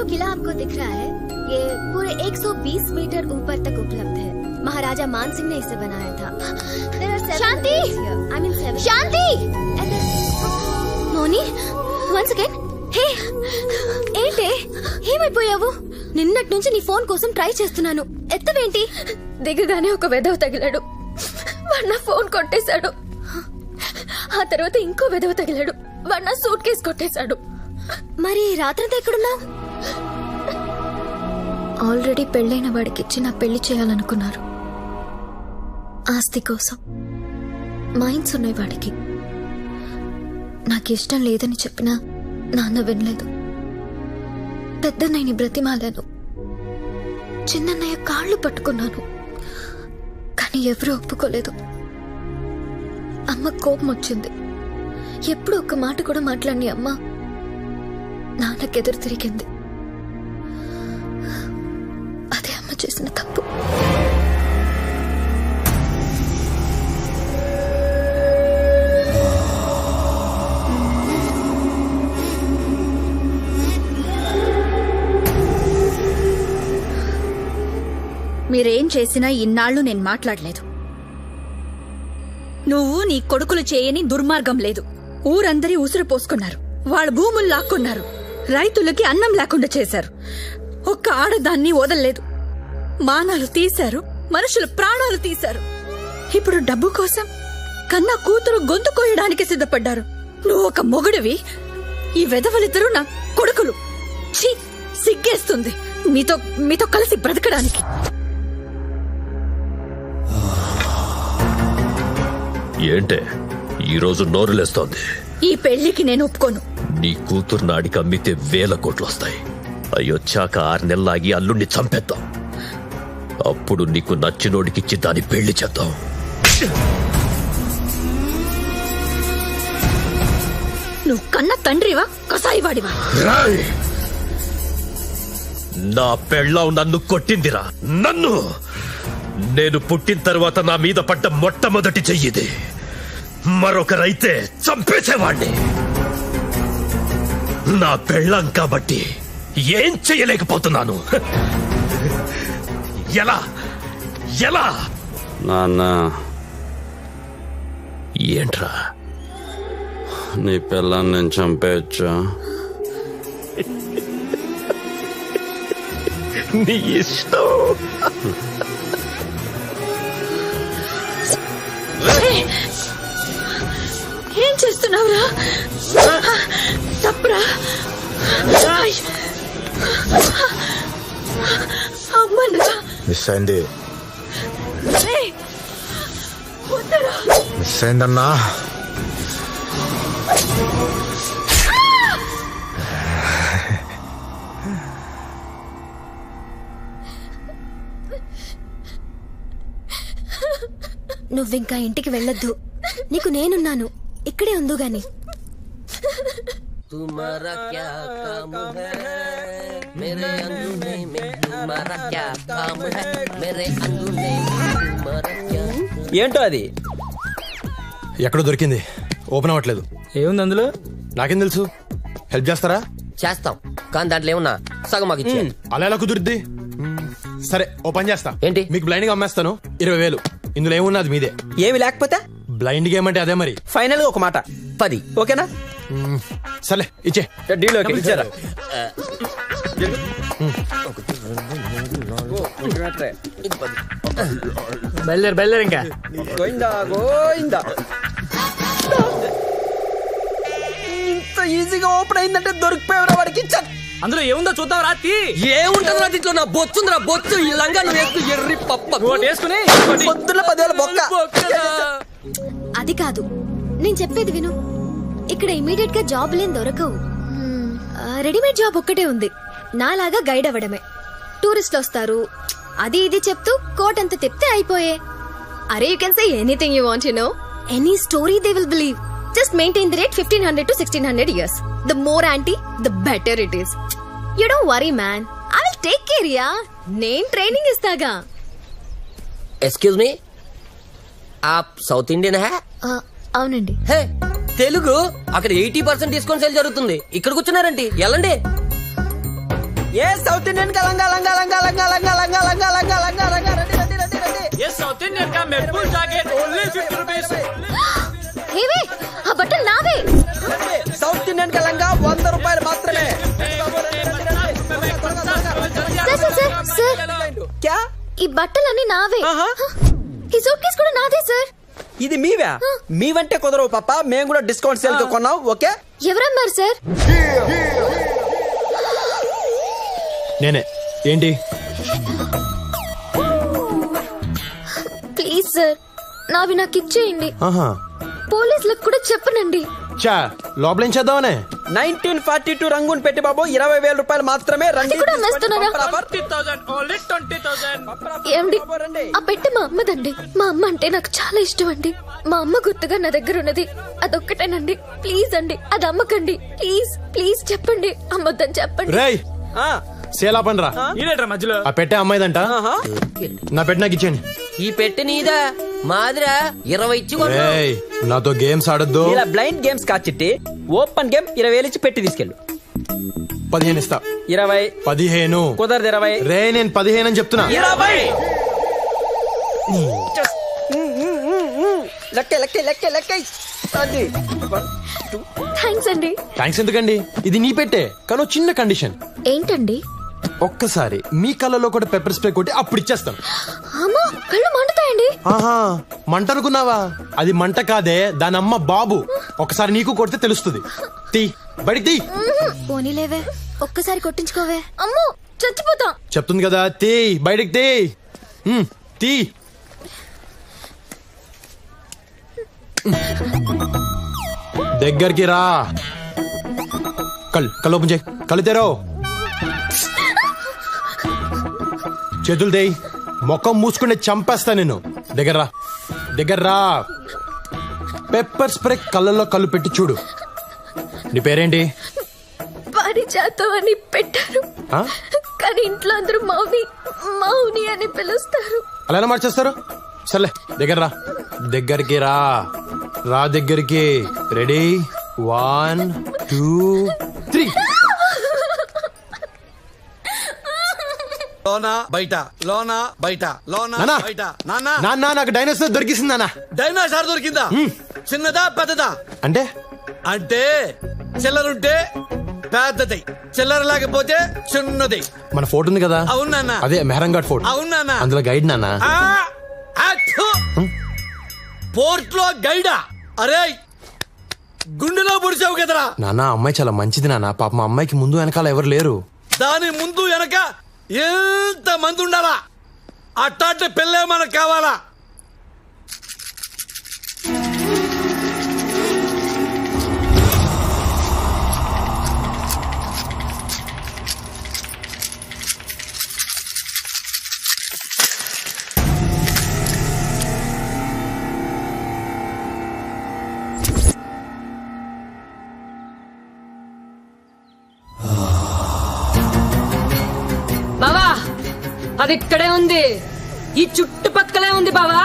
जो किला आपको दिख रहा है ये पूरे 120 मीटर ऊपर तक उपलब्ध है महाराजा मान सिंह ने इसे बनाया था Shanti I mean Shanti Moni one second hey ఏంటే ఏమైపోయావు నిన్నటి నుంచి నీ ఫోన్ కోసం ట్రై చేస్తున్నాను ఎత్తవేంటి దిగగానే ఒక వెదవ తగిలాడు వాడు నా ఫోన్ కొట్టేశాడు ఆ తర్వాత ఇంకో వెదవ తగిలాడు వాడు నా సూట్ కేసు కొట్టేశాడు మరి రాత్రంతా ఎక్కడున్నావు ఆల్రెడీ పెళ్ళైన వాడికి ఇచ్చి నా పెళ్ళి చేయాలనుకున్నారు. ఆస్తి కోసం. మైండ్స్ ఉన్నాయి వాడికి. నాకు ఇష్టం లేదని చెప్పినా నాన్న వినలేదు. పెద్దన్నయ్యని బ్రతిమాలాను. చిన్నన్నయ్య కాళ్ళు పట్టుకున్నాను. కానీ ఎవరూ ఒప్పుకోలేదు. అమ్మ కోపం వచ్చింది. ఎప్పుడు ఒక్క మాట కూడా మాట్లాడి అమ్మ నాన్నకెదురు తిరిగింది. చేసిన తప్పు. మీరేం చేసినా ఇన్నాళ్ళు నేను మాట్లాడలేదు. నువ్వు నీ కొడుకులు చేయని దుర్మార్గం లేదు. ఊరందరి ఉసురు పోసుకున్నారు. వాళ్ళ భూములు లాక్కున్నారు. రైతులకి అన్నం లేకుండా చేశారు. ఒక్క ఆడదాన్ని వదలలేదు. మానాలు తీశారు మనుషుల ప్రాణాలు తీశారు. ఇప్పుడు డబ్బు కోసం కన్నా కూతురు గొంతు కోయడానికి సిద్ధపడ్డారు. నువ్వు ఒక మొగుడివి. ఈ వెధవలిద్దరూ నా కొడుకులు. ఛీ సిగ్గేస్తుంది. మీతో మీతో కలిసి బ్రతకడానికి. ఏంటే? ఈరోజు నోరులేస్తోంది ఈ పెళ్ళికి నేను ఒప్పుకోను. నీ కూతురు నాడికి అమ్మితే వేల కోట్లు వస్తాయి. అయ్యొచ్చాక ఆరు నెలలాగి అల్లుణ్ణి చంపేద్దాం. అప్పుడు నీకు నచ్చినోడికిచ్చి దాని పెళ్ళి చేద్దాం. నువ్వు కన్న తండ్రివా? కసాయివాడివా! నా పెళ్ళాం నన్ను కొట్టిందిరా. నన్ను! నేను పుట్టిన తర్వాత నా మీద పడ్డ మొట్టమొదటి చెయ్యిది మరొకరైతే చంపేసేవాణ్ణి. నా పెళ్ళాం కాబట్టి ఏం చెయ్యలేకపోతున్నాను. ఎలా? ఎలా? నాన్న. ఏంట్రా? నీ పిల్లని నేను చంపేయచ్చా? నీ ఇష్టం. ఏం చేస్తున్నావురా? తప్పురా? ఆయ్. అమ్మనురా మిస్ అయింది ఏయ్. వద్దురా. మిస్ అయిందన్నా నువ్వింకా ఇంటికి వెళ్ళొద్దు నీకు నేనున్నాను ఇక్కడే ఉందు గాని तुम्हारा क्या काम है मेरे अंगूठे ఏంటో అది? ఎక్కడో దొరికింది. ఓపెన్ అవ్వట్లేదు. ఏముంది అందులో? నాకేం తెలుసు? హెల్ప్ చేస్తారా? చేస్తాం. కానీ దాంట్లో ఏమన్నా? సగం మాకు అలా ఎలా కుదురుద్ది? సరే ఓ పని చేస్తా. ఏంటి? మీకు బ్లైండ్గా అమ్మేస్తాను. ఇరవై వేలు. ఇందులో ఏమున్నది మీదే. ఏమి లేకపోతే? బ్లైండ్ గేమ్ అంటే అదే మరి. ఫైనల్గా ఒక మాట. పది. ఓకేనా? సరే ఇచ్చే. Deal okay. ఇచ్చారా? బయలుదేరు బయలుదేరు ఇంకా. గోయిందా గోయిందా? ఇంత ఈజీగా ఓపెన్ అయిందంటే దొరికిపోయావురా వాడికి. అందులో ఏముందో చూద్దాం రాత్రి ఏముంటుందిరా దీంట్లో? నా బొచ్చుందిరా బొచ్చు. ఈ లంగా నువ్వు వేసుకు ఎర్రి పప్ప. వేసుకుని పొద్దున్న పదివేల బొక్క. అది కాదు. నేను చెప్పేది విను. ఇక్కడ ఇమీడియట్గా జాబ్ లేని దొరకవు. రెడీమేడ్ జాబ్ ఒక్కటే ఉంది. నాలాగా గైడ్ అవ్వడమే. టూరిస్ట్లు వస్తారు. అది ఇది చెప్తూ కోట్ అంత తిప్తే అయిపోయే. అరే you can say anything you want you know any story they will believe just maintain the rate fifteen hundred to sixteen hundred years the more anti the better it is you don't worry man I will take care yeah నేను training ఇస్తాగా. Excuse me ఆప్ south Indian hey అవునండి. Hey Telugu అక్కడ eighty percent discount sale జరుగుతుంది. ఇక్కడ కూర్చున్నారండి. ఎలాండి ఏ south Indian కలంగా లంగా లంగా లంగా లంగా లంగా లంగా లంగా లంగా లంగా రండి రండి రండి రండి ఏ సౌత్ ఇండియన్ కా జాకెట్ ఓన్లీ 50 రూపీస్. ఆ నావే? సౌత్ ఇండియన్ కలంగా 100 రూపాయలు మాత్రమే. ఈ బట్టలన్నీ నావే. ఈ సూట్ కూడా నాదే సార్. ఇది మీవే? మీవంటే కుదరవు పాప. మేము కూడా డిస్కౌంట్ సేల్తో కొన్నాం ఓకే? ఎవరమ్మారు సార్? నేనే. ఏంటి? ప్లీజ్ సార్ నావి నాకు ఇచ్చేయండి. ఆహా. పోలీసులకు కూడా చెప్పనండి. చా లోపల ఏం చేద్దామనే నైన్టీన్ ఫార్టీ టూ రంగుని పెట్టి బాబు ఇరవై వేల రూపాయలు మాత్రమే రండి. ఏమండి? ఆ పెట్టి మా అమ్మదండి. మా అమ్మ అంటే నాకు చాలా ఇష్టం అండి మా అమ్మ గుర్తుగా నా దగ్గర ఉన్నది. అదొక్కటేనండి. ప్లీజ్ అండి అది అమ్మకండి. ప్లీజ్ ప్లీజ్ చెప్పండి. అమ్మొద్దని చెప్పండి. సేల్ ఆపండి రా మధ్యలో? ఆ పెట్టే అమ్మాయిదంట. నా పెట్టి నాకు ఇచ్చేయండి. ఈ పెట్టి నీదా? మాదిరా? ఇరవై ఇచ్చి నాతో గేమ్స్ ఆడొద్దు. ఇలా బ్లైండ్ గేమ్స్ కాచిట్టి ఓపెన్ గేమ్ ఇరవై వేలు ఇచ్చి పెట్టి తీసుకెళ్ళు. పదిహేను ఇస్తా. ఇరవై. పదిహేను. కుదరదు ఇరవై. రే నేను పదిహేను అని చెప్తున్నా. ఇరవై. లెక్క లెక్క లెక్క లెక్క. అది. One, two. థ్యాంక్స్ అండి. థ్యాంక్స్ ఎందుకండి? ఇది నీ పెట్టే కానీ ఓ చిన్న కండిషన్. ఏంటండి? ఒక్కసారి మీ కళ్ళలో కూడా పెప్పర్ స్ప్రే కొట్టి అప్పుడు ఇచ్చేస్తాను. అమ్మో కళ్ళు మండుతాయండి. ఆహా మంట అనుకున్నావా అది మంట కాదే దాని అమ్మ బాబు. ఒకసారి నీకు కొడితే తెలుస్తుంది. తీ బడి తీ. పోనీలేవే ఒక్కసారి కొట్టించుకోవే. అమ్మో చచ్చిపోతాం. చెప్తుంది కదా తీ బయటికి తీ. ఉమ్, తీ. దగ్గరికి రా. కళ్ళు కళ్ళు ఓపెన్ చేయి. కళ్ళు తెరో. చేతులు దేయి. ముఖం మూసుకుంటే చంపేస్తా నేను దగ్గర రా. దగ్గర రా. పెప్పర్ స్ప్రే కళ్ళల్లో కళ్ళు పెట్టి చూడు. నీ పేరేంటి? పారిజాతం అని పెట్టారు? కానీ ఇంట్లో అందరూ మౌని మౌని అని పిలుస్తారు. అలా ఎలా మార్చేస్తారు? సర్లే దగ్గర రా. దగ్గరికి రా. రా దగ్గరికి. రెడీ వన్ టూ త్రీ లోన బయట లోన బయట లోన బయట. నాన్న నాన్న నాకు డైనోసార్ దొరికిసింది నాన్న డైనోసార్ దొరికిందా? చిన్నదా పెద్దదా? అంటే? అంటే చిల్లరుంటే పెద్దది. చిల్లర లేకపోతే చిన్నది. మన ఫోటో ఉంది కదా? అవును అదే మెహరంఘాట్ ఫోటో. అవును అందులో గైడ్ నాన్న. పోర్ట్లో గైడా. అరే గుండెలో పొడిచావు కదరా. నాన్న అమ్మాయి చాలా మంచిది నాన్న. పాప మా అమ్మాయికి ముందు వెనకాల ఎవరు లేరు. దాని ముందు వెనక ఎంత మంది ఉండాలా? అట్టాంటి పెళ్ళే మనకు కావాలా? అది ఇక్కడే ఉంది. ఈ చుట్టుపక్కలే ఉంది బావా.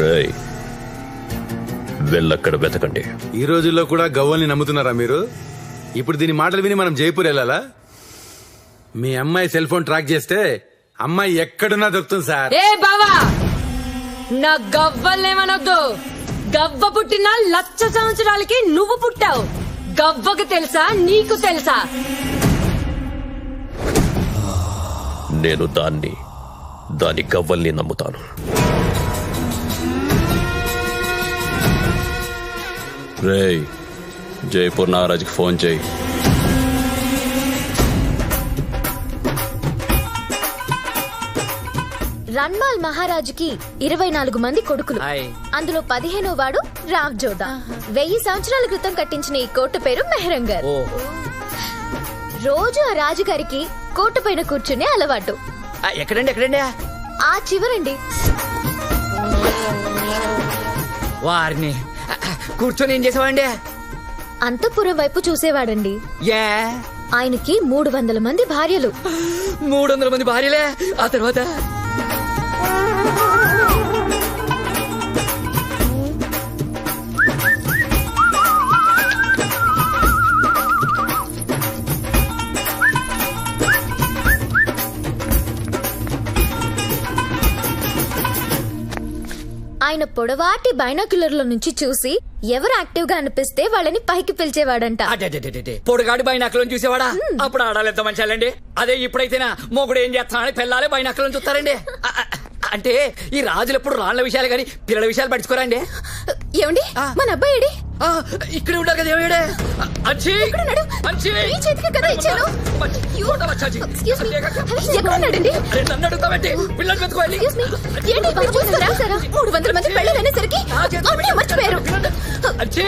రేయ్ వెళ్ళక్కడ వెతకండి. ఈ రోజుల్లో కూడా గవ్వల్ని నమ్ముతున్నారా మీరు? ఇప్పుడు దీని మాటలు విని మనం జైపూర్ వెళ్ళాలా? మీ అమ్మాయి సెల్ ఫోన్ ట్రాక్ చేస్తే అమ్మాయి ఎక్కడున్నా దొరుకుతుంది సార్. ఏ బావా నా గవ్వల్నేమనొద్దు గవ్వ పుట్టిన లక్ష సంవత్సరాలకి నువ్వు పుట్టావు. గవ్వకు తెలుసా నీకు తెలుసా? నేను దాన్ని దాని గవ్వల్ని నమ్ముతాను. రేయ్ జైపూర్ నాగరాజ్కి ఫోన్ చేయి. రన్మాల్ మహారాజుకి ఇరవై నాలుగు మంది కొడుకులు. అందులో పదిహేనో వాడు రావ్ జోదా. వెయ్యి సంవత్సరాల క్రితం కట్టించిన ఈ కోట పేరు మెహరంగర్. రోజు ఆ రాజుగారికి కోట పైన కూర్చునే అలవాటు. ఆ, ఎక్కడండి ఎక్కడండి? ఆ చివరండి. వారిని. ఆ, కూర్చొని ఏం చేసావండి అంతఃపురం వైపు చూసేవాడండి. ఏ? ఆయనకి మూడు వందల మంది భార్యలు. మూడు వందల మంది భార్యలే? ఆ తర్వాత? ఆయన పొడవాటి బైనాక్యులర్ నుంచి చూసి ఎవరు యాక్టివ్గా అనిపిస్తే వాళ్ళని పైకి పిలిచేవాడంట. అదే పొడుగాడి బైనాకులను చూసేవాడా? అప్పుడు ఆడాలి ఎంత మంచాలండి అదే ఇప్పుడైతేనా? మొగుడు ఏం చేస్తున్నాడని పిల్లాలే బైనాకులను చూస్తారండి. అంటే ఈ రాజులు ఎప్పుడు రాళ్ళ విషయాలు కానీ పిల్లల విషయాలు పట్టించుకోరండి? ఏమండి? మన అబ్బాయి ఏడి? ఇక్కడే ఉంటారు కదా ఏమిడే అచ్చి? అచ్చి మీ చేతికి కదా ఇచ్చాను. ఎక్కడున్నాడండి? అరే, నన్ను పిల్లలు పెట్టుకోవాలి. ఏంటి చూస్తారా? మూడు వందల మంది పెళ్ళనేసరికి అన్నీ మర్చిపోయారు! అచ్చి